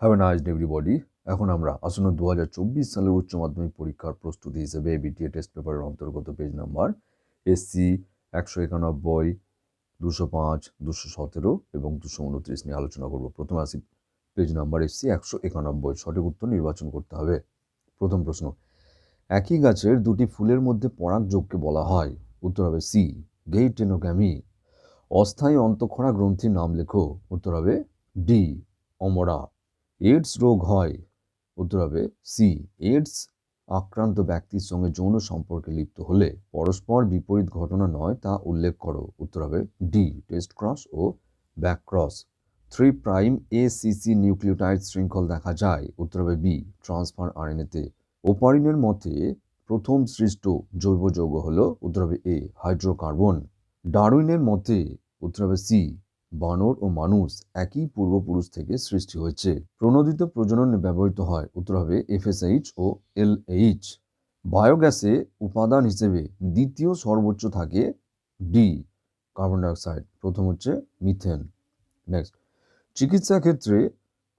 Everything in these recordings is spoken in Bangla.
হ্যাভ এ নাইস এভরিবডি এখন আমরা আসন্ন দু হাজার চব্বিশ সালের উচ্চ মাধ্যমিক পরীক্ষার প্রস্তুতি হিসেবে বিটিএ টেস্ট পেপারের অন্তর্গত পেজ নাম্বার এসসি একশো একানব্বই, দুশো পাঁচ, দুশো সতেরো এবং দুশো উনত্রিশ নিয়ে আলোচনা করব। প্রথম আসি পেজ নাম্বার এসসি একশো একানব্বই, সঠিক উত্তর নির্বাচন করতে হবে। প্রথম প্রশ্ন, একই গাছের দুটি ফুলের মধ্যে পরাগযোগকে বলা হয়? উত্তর হবে সি গেইটেনোগ্যামি অস্থায়ী অন্তঃক্ষরা গ্রন্থির নাম লেখো। উত্তর হবে ডি অমরা। এইডস রোগ হয় উত্তর হবে সি এইডস আক্রান্ত ব্যক্তির সঙ্গে যৌন সম্পর্কে লিপ্ত হলে পরস্পর বিপরীত ঘটনা নয় তা উল্লেখ করো, উত্তর হবে D test cross O back cross. Three prime A CC nucleotide শৃঙ্খল দেখা যায়, উত্তর হবে বি ট্রান্সফার আরএনএতে ওপারিনের মতে প্রথম সৃষ্ট জৈব যৌগ হল, উত্তর হবে এ হাইড্রোকার্বন ডারউইনের মতে, উত্তর হবে সি বানর ও মানুষ একই পূর্বপুরুষ থেকে সৃষ্টি হয়েছে। প্রণোদিত প্রজননে ব্যবহৃত হয়। উত্তর হবে এফএসএইচ ও এলএইচ। বায়োগ্যাসে উপাদান হিসেবে দ্বিতীয় সর্বোচ্চ থাকে ডি কার্বন ডাইঅক্সাইড প্রথম হচ্ছে মিথেন নেক্সট চিকিৎসা ক্ষেত্রে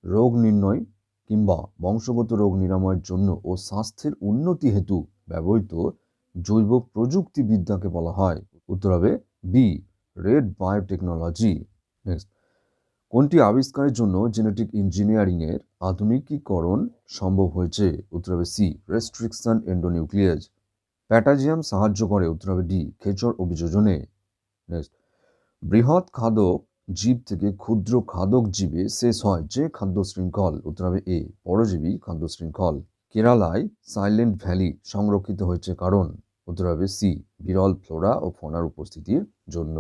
রোগ নির্ণয় কিংবা বংশগত রোগ নিরাময়ের জন্য ও স্বাস্থ্যের উন্নতি হেতু ব্যবহৃত জৈব প্রযুক্তিবিদ্যাকে বলা হয়। উত্তর হবে বি রেড বায়োটেকনোলজি নেক্সট কোনটি আবিষ্কারের জন্য জেনেটিক ইঞ্জিনিয়ারিংয়ের আধুনিকীকরণ সম্ভব হয়েছে? উত্তর হবে সি রেস্ট্রিকশন এন্ডোনিউক্লিয়াস প্যাটাজিয়াম সাহায্য করে, উত্তর হবে ডি খেচর অভিযোজনে। নেক্সট বৃহৎ খাদক জীব থেকে ক্ষুদ্র খাদক জীবে শেষ হয় যে খাদ্য শৃঙ্খল, উত্তর হবে এ পরজীবী খাদ্য শৃঙ্খল। কেরালায় সাইলেন্ট ভ্যালি সংরক্ষিত হয়েছে কারণ, উত্তর হবে সি বিরল ফ্লোরা ও ফনার উপস্থিতির জন্য।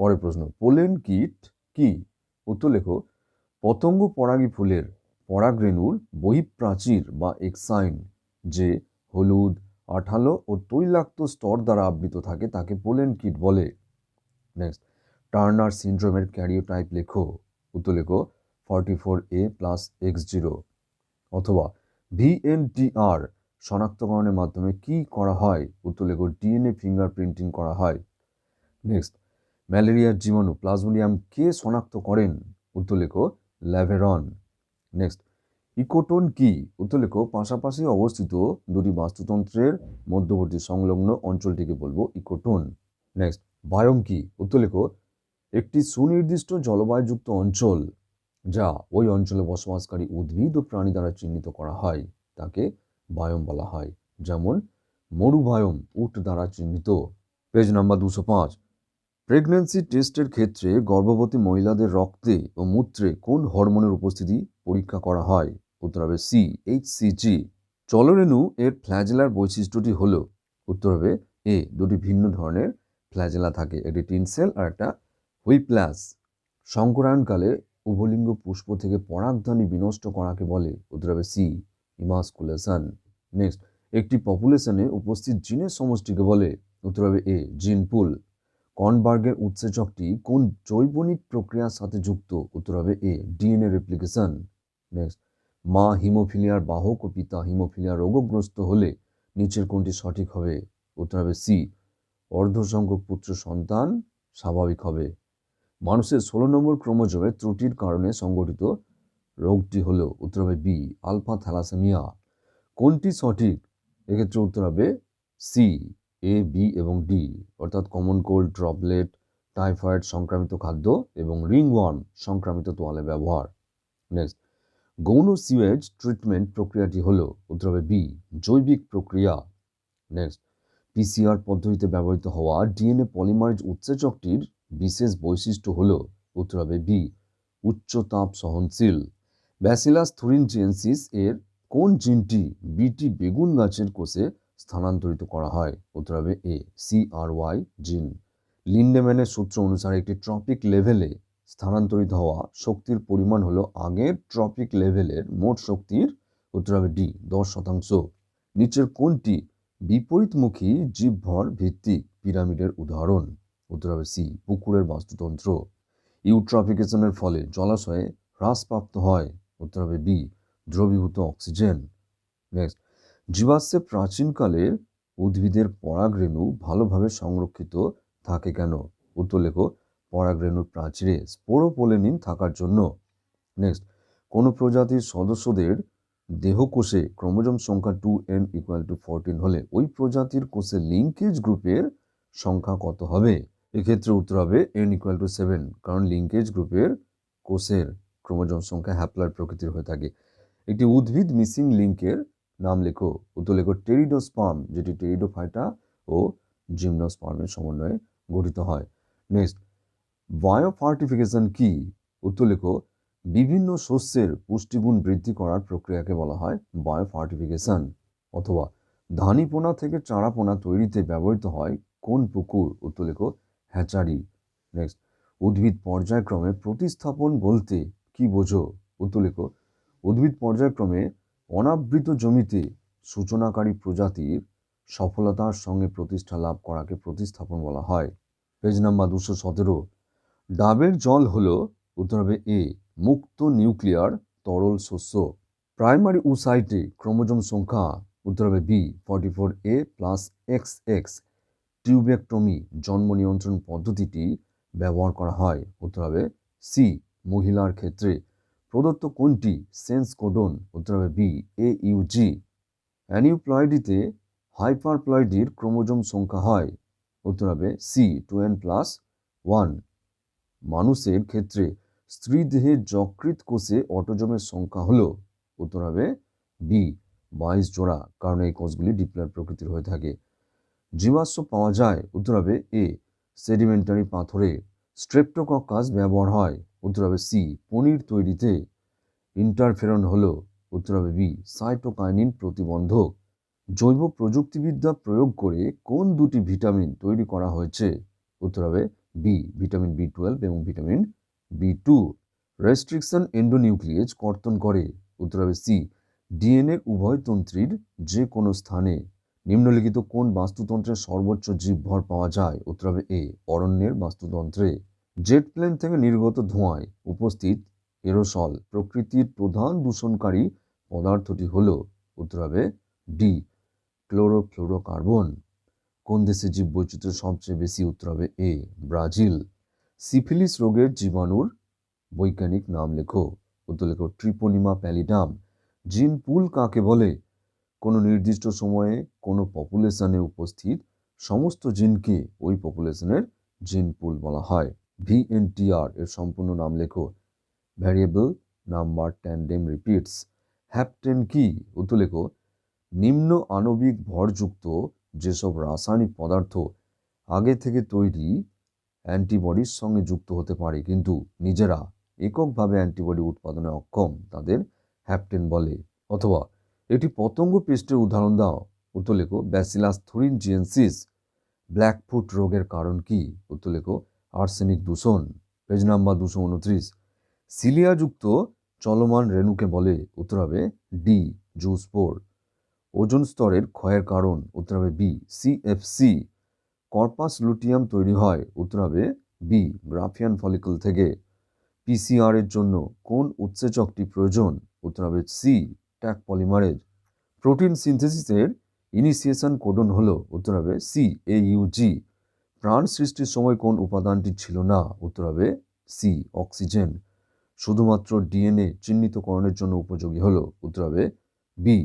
পরের প্রশ্ন, পোলেন কিট কি? উত্তর লেখো, পতঙ্গ পরাগী ফুলের পরাগরেণুর বহিঃপ্রাচীর বা এক্সাইন যে হলুদ, আঠালো ও তৈলাক্ত স্তর দ্বারা আবৃত থাকে তাকে পোলেন কিট বলে। নেক্সট, টার্নার সিন্ড্রোমের ক্যারিওটাইপ লেখো, উত্তর লেখো, forty four A plus X zero অথবা ভিএনটিআর শনাক্তকরণের মাধ্যমে কি করা হয়? উত্তর লেখো, ডিএনএ ফিঙ্গারপ্রিন্টিং করা হয়। নেক্সট ম্যালেরিয়ার জীবাণু, প্লাজমোডিয়াম কে শনাক্ত করেন? উত্তর ল্যাভেরন। নেক্সট ইকোটোন কি? উত্তর পাশাপাশি অবস্থিত দুটি বাস্তুতন্ত্রের মধ্যবর্তী সংলগ্ন অঞ্চলটিকে বলব ইকোটোন। নেক্সট বায়ম কি? উত্তর একটি সুনির্দিষ্ট জলবায়ুযুক্ত অঞ্চল যা ওই অঞ্চলে বসবাসকারী উদ্ভিদ ও প্রাণী দ্বারা চিহ্নিত করা হয়। তাকে বায়ম বলা হয়। যেমন মরুবায়ম উট দ্বারা চিহ্নিত। পেজ নাম্বার দুশো পাঁচ প্রেগন্যান্সি টেস্টের ক্ষেত্রে গর্ভবতী মহিলাদের রক্তে ও মূত্রে কোন হরমোনের উপস্থিতি পরীক্ষা করা হয়? উত্তর হবে সি এইচ সিজি চলরেণু এর ফ্ল্যাজেলার বৈশিষ্ট্যটি হল। উত্তর হবে এ দুটি ভিন্ন ধরনের ফ্ল্যাজেলা থাকে। একটি টিনসেল আর একটা হুইপ্লাস। সংকরায়নকালে উভলিঙ্গ পুষ্প থেকে পরাগধানী বিনষ্ট করাকে বলে। উত্তর হবে সি ইমাসকুলেশন নেক্সট একটি পপুলেশনে উপস্থিত জিনের সমষ্টিকে বলে। উত্তর হবে এ জিন পুল কনবার্গের উৎসেচকটি কোন জৈবনিক প্রক্রিয়ার সাথে যুক্ত? উত্তর হবে এ, ডিএনএ রেপ্লিকেশন। নেক্সট, মা হিমোফিলিয়ার বাহক ও পিতা হিমোফিলিয়া রোগগ্রস্ত হলে নিচের কোনটি সঠিক হবে? উত্তর হবে সি, অর্ধসংখ্যক পুত্র সন্তান, স্বাভাবিক হবে। মানুষের ষোলো নম্বর ক্রোমোজোমের ত্রুটির কারণে সংগঠিত রোগটি হলো, উত্তর হবে বি, আলফা থ্যালাসেমিয়া। কোনটি সঠিক? এক্ষেত্রে উত্তর হবে সি এ বি এবং ডি অর্থাৎ কমন কোল্ড ড্রপলেট টাইফয়েড সংক্রামিত খাদ্য এবং রিংওয়ার্ম সংক্রামিত তোয়ালে ব্যবহার। নেক্সট গৌণ সিওয়েজ ট্রিটমেন্ট প্রক্রিয়াটি হলো উত্তর হবে বি জৈবিক প্রক্রিয়া। নেক্সট পিসিআর পদ্ধতিতে ব্যবহৃত হওয়া ডিএনএ পলিমারেজ উৎসেচকটির বিশেষ বৈশিষ্ট্য হলো উত্তর হবে বি উচ্চ তাপ সহনশীল। ব্যাসিলাস থুরিনজিয়েন্সিস এর কোন জিনটি বিটি বেগুন গাছের কোষে স্থানান্তরিত করা হয়। উত্তর হবে এ সি আর ওয়াই জিন লিন্ডেম্যানের সূত্র অনুসারে একটি ট্রপিক লেভেলে স্থানান্তরিত হওয়া শক্তির পরিমাণ হলো আগের ট্রপিক লেভেলের মোট শক্তির, উত্তর হবে ডি দশ শতাংশ। নিচের কোনটি বিপরীতমুখী জীবভর ভিত্তিক পিরামিডের উদাহরণ? উত্তর হবে সি পুকুরের বাস্তুতন্ত্র। ইউট্রফিকেশনের ফলে জলাশয়ে হ্রাসপ্রাপ্ত হয়। উত্তর হবে বি দ্রবীভূত অক্সিজেন। নেক্সট জীবাশ্মে প্রাচীনকালে উদ্ভিদের পরাগরেণু ভালোভাবে সংরক্ষিত থাকে কেন? উত্তর লেখো, পরাগরেণুর প্রাচীরে স্পোরোপোলেনিন থাকার জন্য। নেক্সট কোনো প্রজাতির সদস্যদের দেহকোষে ক্রোমোজোম সংখ্যা two N equal to fourteen হলে ওই প্রজাতির কোষে লিঙ্কেজ গ্রুপের সংখ্যা কত হবে? এক্ষেত্রে উত্তর হবে এন ইকুয়াল টু সেভেন কারণ লিঙ্কেজ গ্রুপের কোষের ক্রোমোজোম সংখ্যা হ্যাপ্লয়েড প্রকৃতির হয়ে থাকে। একটি উদ্ভিদ মিসিং লিঙ্কের নাম লেখো, উত্তর লেখো টেরিডোস্পার্ম, যেটি টেরিডোফাইটা ও জিমনোস্পার্মের সমন্বয়ে গঠিত হয়। নেক্সট বায়োফার্টিফিকেশন কি? উত্তর লেখো, বিভিন্ন শস্যের পুষ্টিগুণ বৃদ্ধি করার প্রক্রিয়াকে বলা হয় বায়োফার্টিফিকেশন, অথবা ধানি পোনা থেকে চারা পোনা তৈরিতে ব্যবহৃত হয় কোন পুকুর? উত্তর লেখো, হ্যাচারি। নেক্সট উদ্ভিদ পর্যায়ক্রমে প্রতিস্থাপন বলতে কি বোঝো? উত্তর লেখো, উদ্ভিদ পর্যায়ক্রমে অনাবৃত জমিতে সূচনাকারী প্রজাতির সফলতার সঙ্গে প্রতিষ্ঠা লাভ করাকে প্রতিস্থাপন বলা হয়। পেজ নাম্বার দুশো সতেরো। ডাবের জল হল, উত্তর হবে এ মুক্ত নিউক্লিয়ার তরল শস্য। প্রাইমারি উসাইটে ক্রোমোজোম সংখ্যা, উত্তর হবে B forty four A plus X X tubectomy জন্ম নিয়ন্ত্রণ পদ্ধতিটি ব্যবহার করা হয়, উত্তর হবে সি মহিলার ক্ষেত্রে। প্রদত্ত কোনটি? সেন্স কোডন, উত্তর হবে বি, এ, ইউ ইউজি অ্যানিউপ্লয়েডিতে হাইপারপ্লয়েডির ক্রোমোজোম সংখ্যা হয়, উত্তর হবে C two N plus one. মানুষের ক্ষেত্রে স্ত্রী দেহে যকৃত কোষে অটোজমের সংখ্যা হলো, উত্তর হবে বি, বাইশ জোড়া, কারণ এই কোষগুলি ডিপ্লয়েড প্রকৃতির হয়ে থাকে। জীবাশ্ম পাওয়া যায়, উত্তর হবে এ, সেডিমেন্টারি পাথরে। স্ট্রেপ্টোকক্কাস ব্যবহার হয় উত্তর হবে সি, পনির তৈরিতে ইন্টারফেরন হল, উত্তর হবে বি সাইটোকাইনিন প্রতিবন্ধক। জৈব প্রযুক্তিবিদ্যা প্রয়োগ করে কোন দুটি ভিটামিন তৈরি করা হয়েছে? উত্তর হবে বি ভিটামিন বি টুয়েলভ এবং vitamin B two restriction endonuclease কর্তন করে, উত্তর হবে সি ডিএনএ উভয় তন্ত্রীর যে কোনো স্থানে। নিম্নলিখিত কোন বাস্তুতন্ত্রের সর্বোচ্চ জীবভর পাওয়া যায়? উত্তর হবে এ অরণ্যের বাস্তুতন্ত্রে। জেট প্লেন থেকে নির্গত ধোঁয়ায় উপস্থিত এরোসল প্রকৃতির প্রধান দূষণকারী পদার্থটি হল, উত্তর হবে, ডি, ক্লোরোফ্লোরোকার্বন। কোন দেশে জীববৈচিত্র্য সবচেয়ে বেশি, উত্তর হবে এ, ব্রাজিল। সিফিলিস রোগের জীবাণুর বৈজ্ঞানিক নাম লেখো। উত্তর লেখো, ট্রিপোনিমা প্যালিডাম। জিন পুল কাকে বলে? কোনো নির্দিষ্ট সময়ে কোনো পপুলেশনে উপস্থিত সমস্ত জিনকে ওই পপুলেশনের জিন পুল বলা হয়। ভিএনটিআর এর সম্পূর্ণ নাম লেখো। Variable number tandem repeats hapten কি? উত্তর লেখো। নিম্ন আণবিক ভরযুক্ত যেসব রাসায়নিক পদার্থ আগে থেকে তৈরি অ্যান্টিবডির সঙ্গে যুক্ত হতে পারে, কিন্তু নিজেরা এককভাবে অ্যান্টিবডি উৎপাদনে অক্ষম, তাদের হ্যাপটেন বলে। অথবা এটি পতঙ্গ পেস্টের উদাহরণ দাও। উত্তর লেখো ব্যাসিলাস থুরিন জিএনসিস ব্ল্যাকফুট রোগের কারণ কি? উত্তর লেখো আর্সেনিক দূষণ, পেজ নাম্বার দুশো উনত্রিশ। সিলিয়াযুক্ত চলমান রেণুকে বলে, উত্তর হবে ডি জুস্পোর ওজন স্তরের ক্ষয়ের কারণ, উত্তর হবে বি সিএফসি কর্পাস লুটিয়াম তৈরি হয়, উত্তর হবে বি গ্রাফিয়ান ফলিকল থেকে। পিসিআর এর জন্য কোন উৎসেচকটি প্রয়োজন, উত্তর হবে সি ট্যাক পলিমারেজ। প্রোটিন সিনথেসিসের ইনিশিয়েশন কোডন হলো, উত্তর হবে সি এ ইউজি প্রাণ সৃষ্টির সময় কোন উপাদানটি ছিল না? উত্তর হবে সি অক্সিজেন। শুধুমাত্র ডিএনএ চিহ্নিতকরণের জন্য উপযোগী হলো। উত্তর হবে বি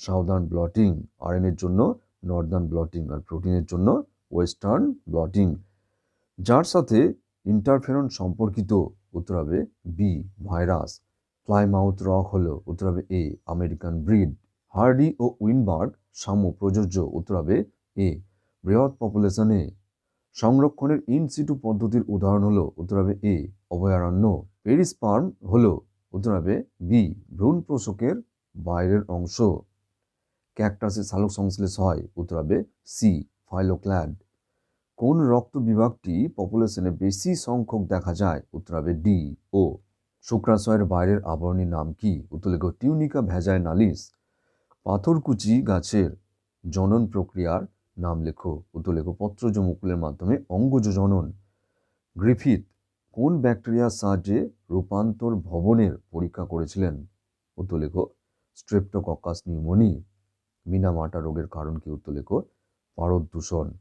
সাউদার্ন ব্লটিং। আরএনএর জন্য নর্দার্ন ব্লটিং আর প্রোটিনের জন্য ওয়েস্টার্ন ব্লটিং। যার সাথে ইন্টারফেরন সম্পর্কিত, উত্তর হবে বি ভাইরাস। প্লাইমাউথ রক হল, উত্তর হবে এ আমেরিকান ব্রিড। হার্ডি ও উইনবার্গ সাম্য প্রযোজ্য উত্তর হবে এ বৃহৎ পপুলেশনে সংরক্ষণের ইন সিটু পদ্ধতির উদাহরণ হলো উত্তর হবে এ, অভয়ারণ্য পেরিস্পার্ম হলো উত্তর হবে বি, ভ্রূণ পোষকের বাইরের অংশ। ক্যাকটাসের সালোক সংশ্লেষ হয়, উত্তর হবে সি ফাইলোক্ল্যাড কোন রক্ত বিভাগটি পপুলেশনে বেশি সংখ্যক দেখা যায়? উত্তর হবে ডি, ও। শুক্রাশয়ের বাইরের আবরণীর নাম কি? উত্তর লেখো, টিউনিকা ভেজায় নালিস পাথরকুচি গাছের জনন প্রক্রিয়ার নাম লেখো, উত্তর পত্রজ মুকুলের মাধ্যমে অঙ্গজ জনন। গ্রিফিথ কোন ব্যাকটেরিয়ার সাহায্যে রূপান্তর ভবনের পরীক্ষা করেছিলেন? উত্তর লেখো, স্ট্রেপ্টোকক্কাস নিউমোনি। মিনামাটা রোগের কারণ কি? উত্তর লেখো, পারদ দূষণ।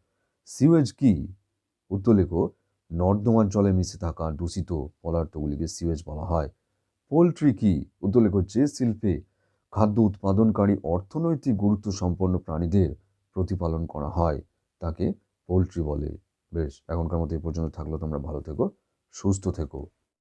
সিওয়েজ কি? উত্তর লেখো, নর্দমার জলে মিশে থাকা দূষিত পদার্থগুলিকে সিওয়েজ বলা হয়। পোলট্রি কি? উত্তর লেখো, যে শিল্পে খাদ্য উৎপাদনকারী অর্থনৈতিক গুরুত্ব সম্পন্ন প্রাণীদের প্রতিপালন করা হয়, তাকে পোলট্রি বলে। বেশ, এখনকার মতো এই পর্যন্ত থাকল, তোমরা ভালো থেকো, সুস্থ থেকো।